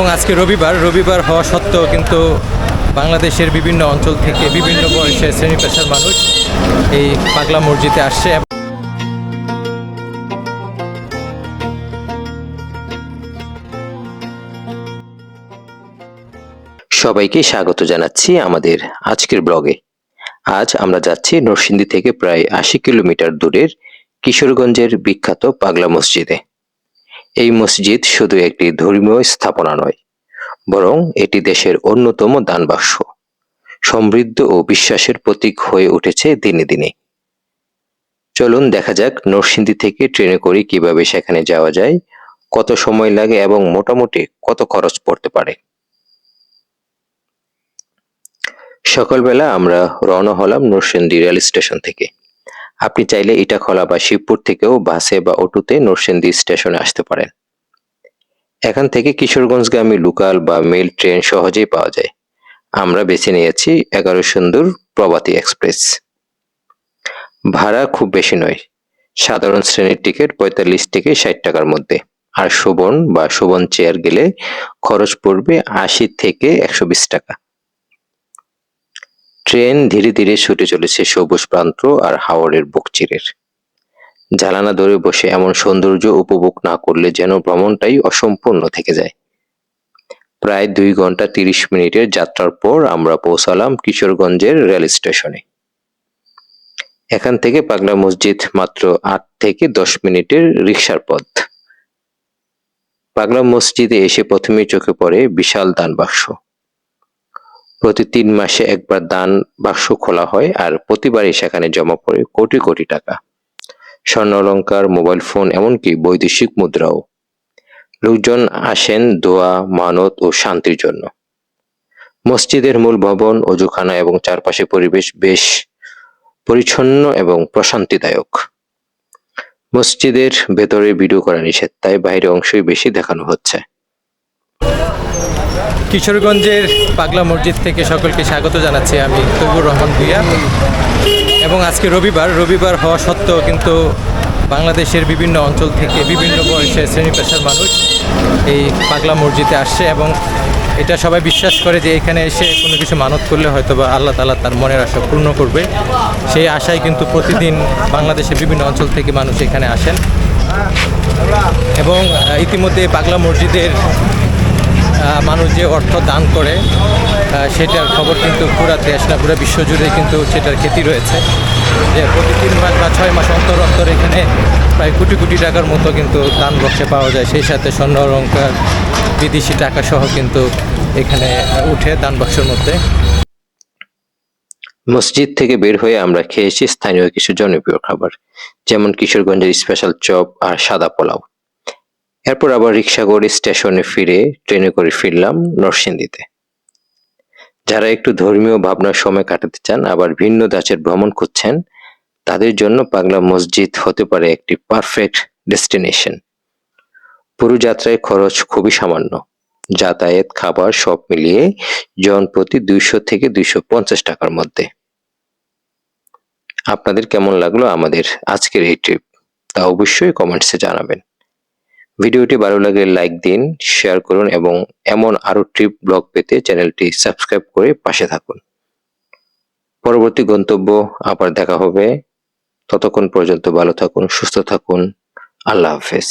এবং আজকে রবিবার রবিবার হওয়া সত্ত্বেও কিন্তু বাংলাদেশের বিভিন্ন অঞ্চল থেকে বিভিন্ন বয়সের শ্রেণি পেশার মানুষ এই পাগলা মসজিদে আসছে। সবাইকে স্বাগত জানাচ্ছি আমাদের আজকের ব্লগে। আজ আমরা যাচ্ছি নরসিংদী থেকে প্রায় আশি কিলোমিটার দূরের কিশোরগঞ্জের বিখ্যাত পাগলা মসজিদে। এই মসজিদ শুধু একটি ধর্মীয় স্থাপনা নয়, বরং এটি দেশের অন্যতম দানবাক্স সমৃদ্ধ ও বিশ্বাসের প্রতীক হয়ে উঠেছে দিনে দিনে। চলুন দেখা যাক নরসিংদী থেকে ট্রেনে করে কীভাবে সেখানে যাওয়া যায়, কত সময় লাগে এবং মোটামুটি কত খরচ পড়তে পারে। সকালবেলা আমরা রওনা হলাম নরসিংদী রেল স্টেশন থেকে। আপনি চাইলে ইটাখলা বা শিবপুর থেকেও বাসে বা অটোতে নরসিংদী স্টেশনে আসতে পারেন। এখান থেকে কিশোরগঞ্জগামী লোকাল বা মেল ট্রেন সহজেই পাওয়া যায়। আমরা বেছে নিয়েছি এগারো সুন্দর প্রভাতী এক্সপ্রেস। ভাড়া খুব বেশি নয়। সাধারণ শ্রেণির টিকিট পঁয়তাল্লিশ থেকে ষাট টাকার মধ্যে। আর শোভন বা শোভন চেয়ার গেলে খরচ পড়বে আশি থেকে একশো বিশ টাকা। ট্রেন ধীরে ধীরে ছুটে চলেছে সবুজ প্রান্ত আর হাওড়ের বকচিরের। জালানা ধরে বসে এমন সৌন্দর্য উপভোগ না করলে যেন ভ্রমণটাই অসম্পূর্ণ থেকে যায়। প্রায় দুই ঘণ্টা তিরিশ মিনিটের যাত্রার পর আমরা পৌঁছালাম কিশোরগঞ্জের রেল স্টেশনে। এখান থেকে পাগলা মসজিদ মাত্র আট থেকে দশ মিনিটের রিক্সার পথ। পাগলা মসজিদে এসে প্রথমে চোখে পড়ে বিশাল দান বাক্স। প্রতি তিন মাসে একবার দান বাক্স খোলা হয় আর প্রতিবারই সেখানে জমা পড়ে কোটি কোটি টাকা। স্বর্ণ অলংকার, মোবাইল ফোন, এমনকি বৈদেশিক মুদ্রাও। লোকজন আসেন দোয়া, মানত ও শান্তির জন্য। মসজিদের মূল ভবন, অজুখানা এবং চারপাশে পরিবেশ বেশ পরিচ্ছন্ন এবং প্রশান্তিদায়ক। মসজিদের ভেতরে ভিডিও করা নিষেধ, তাই বাইরে অংশই বেশি দেখানো হচ্ছে। কিশোরগঞ্জের পাগলা মসজিদ থেকে সকলকে স্বাগত জানাচ্ছি আমি তবুর রহমান ভুইয়া। এবং আজকে রবিবার রবিবার হওয়া সত্ত্বেও কিন্তু বাংলাদেশের বিভিন্ন অঞ্চল থেকে বিভিন্ন বয়সের শ্রেণি পেশার মানুষ এই পাগলা মসজিদে আসছে এবং এটা সবাই বিশ্বাস করে যে এখানে এসে কোনো কিছু মানত করলে হয়তো বা আল্লাহ তালা তার মনের আশা পূর্ণ করবে। সেই আশায় কিন্তু প্রতিদিন বাংলাদেশের বিভিন্ন অঞ্চল থেকে মানুষ এখানে আসেন। এবং ইতিমধ্যে পাগলা মসজিদের মানুষ যে অর্থ দান করে সেটার খবর কিন্তু পুরা দেশ না, পুরো বিশ্বজুড়ে কিন্তু সেটার খ্যাতি রয়েছে। যে প্রতি তিন মাস বা ছয় মাস অন্তর অন্তর এখানে প্রায় কোটি কোটি টাকার মতো কিন্তু দান বক্সে পাওয়া যায়। সেই সাথে স্বর্ণ, অলঙ্কার, বিদেশি টাকা সহ কিন্তু এখানে উঠে দান বক্সের মধ্যে। মসজিদ থেকে বের হয়ে আমরা খেয়েছি স্থানীয় কিছু জনপ্রিয় খাবার, যেমন কিশোরগঞ্জের স্পেশাল চপ আর সাদা পোলাও। এরপর আবার রিক্সা করে স্টেশনে ফিরে ট্রেনে করে ফিরলাম নরসিংদীতে। যারা একটু ধর্মীয় ভাবনার সময় কাটাতে চান, আবার ভিন্ন ধাঁচের ভ্রমণ করছেন তাদের জন্য পাগলা মসজিদ হতে পারে একটি পারফেক্ট ডেস্টিনেশন পুরো যাত্রায় খরচ খুবই সামান্য। যাতায়াত, খাবার সব মিলিয়ে জন প্রতি দুইশো থেকে দুইশো পঞ্চাশ টাকার মধ্যে। আপনাদের কেমন লাগল আমাদের আজকের এই ট্রিপ তা অবশ্যই কমেন্টসে জানাবেন। ভিডিওটি ভালো লাগে লাইক দিন, শেয়ার করুন এবং এমন আরও ট্রিপ ব্লগ পেতে চ্যানেলটি সাবস্ক্রাইব করে পাশে থাকুন। পরবর্তী গন্তব্য আবার দেখা হবে। ততক্ষণ পর্যন্ত ভালো থাকুন, সুস্থ থাকুন। আল্লাহ হাফেজ।